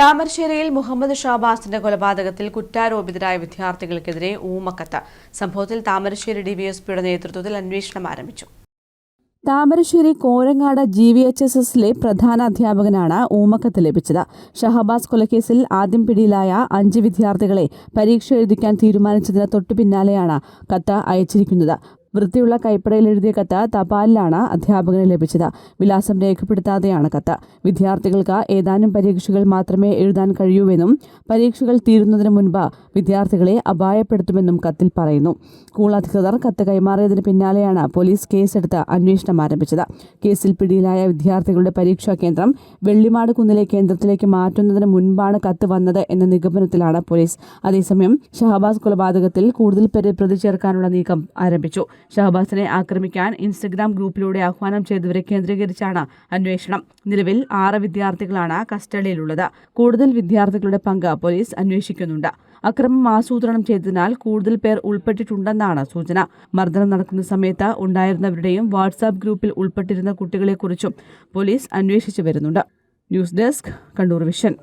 താമരശ്ശേരിയിൽ മുഹമ്മദ് ഷാബാസിന്റെ കൊലപാതകത്തിൽ കുറ്റാരോപിതരായ വിദ്യാർത്ഥികൾക്കെതിരെ ഊമക്കത്ത്. സംഭവത്തിൽ താമരശ്ശേരി ഡിവിഎസ്പിയുടെ നേതൃത്വത്തിൽ അന്വേഷണം ആരംഭിച്ചു. Thamarassery Korangad G V H S എസിലെ പ്രധാന അധ്യാപകനാണ് ഊമക്കത്ത് ലഭിച്ചത്. ഷഹബാസ് കൊലക്കേസിൽ ആദ്യം പിടിയിലായ അഞ്ച് വിദ്യാർത്ഥികളെ പരീക്ഷ എഴുതിക്കാൻ തീരുമാനിച്ചതിന് തൊട്ടു പിന്നാലെയാണ് കത്ത് അയച്ചിരിക്കുന്നത്. വൃത്തിയുള്ള കൈപ്പടയിൽ എഴുതിയ കത്ത് തപാലിലാണ് അധ്യാപകന് ലഭിച്ചത്. വിലാസം രേഖപ്പെടുത്താതെയാണ് കത്ത്. വിദ്യാർത്ഥികൾക്ക് ഏതാനും പരീക്ഷകൾ മാത്രമേ എഴുതാൻ കഴിയൂവെന്നും പരീക്ഷകൾ തീരുന്നതിന് മുൻപ് വിദ്യാർത്ഥികളെ അപായപ്പെടുത്തുമെന്നും കത്തിൽ പറയുന്നു. സ്കൂൾ അധികൃതർ കത്ത് കൈമാറിയതിന് പിന്നാലെയാണ് പോലീസ് കേസെടുത്ത് അന്വേഷണം ആരംഭിച്ചത്. കേസിൽ പിടിയിലായ വിദ്യാർത്ഥികളുടെ പരീക്ഷാ കേന്ദ്രം വെള്ളിമാട് കുന്നിലെ കേന്ദ്രത്തിലേക്ക് മാറ്റുന്നതിന് മുൻപാണ് കത്ത് വന്നത് എന്ന നിഗമനത്തിലാണ് പോലീസ്. അതേസമയം ഷഹബാസ് കൊലപാതകത്തിൽ കൂടുതൽ പേരെ പ്രതി ചേർക്കാനുള്ള നീക്കം ആരംഭിച്ചു. ഷഹബാസിനെ ആക്രമിക്കാൻ ഇൻസ്റ്റഗ്രാം ഗ്രൂപ്പിലൂടെ ആഹ്വാനം ചെയ്തവരെ കേന്ദ്രീകരിച്ചാണ് അന്വേഷണം. നിലവിൽ ആറ് വിദ്യാർത്ഥികളാണ് കസ്റ്റഡിയിലുള്ളത്. കൂടുതൽ വിദ്യാർത്ഥികളുടെ പങ്ക് പോലീസ് അന്വേഷിക്കുന്നുണ്ട്. അക്രമം ആസൂത്രണം ചെയ്തതിനാൽ കൂടുതൽ പേർ ഉൾപ്പെട്ടിട്ടുണ്ടെന്നാണ് സൂചന. മർദ്ദനം നടക്കുന്ന സമയത്ത് ഉണ്ടായിരുന്നവരുടെയും വാട്സാപ്പ് ഗ്രൂപ്പിൽ ഉൾപ്പെട്ടിരുന്ന കുട്ടികളെക്കുറിച്ചും പോലീസ് അന്വേഷിച്ചു വരുന്നുണ്ട്. News desk Kannur vision.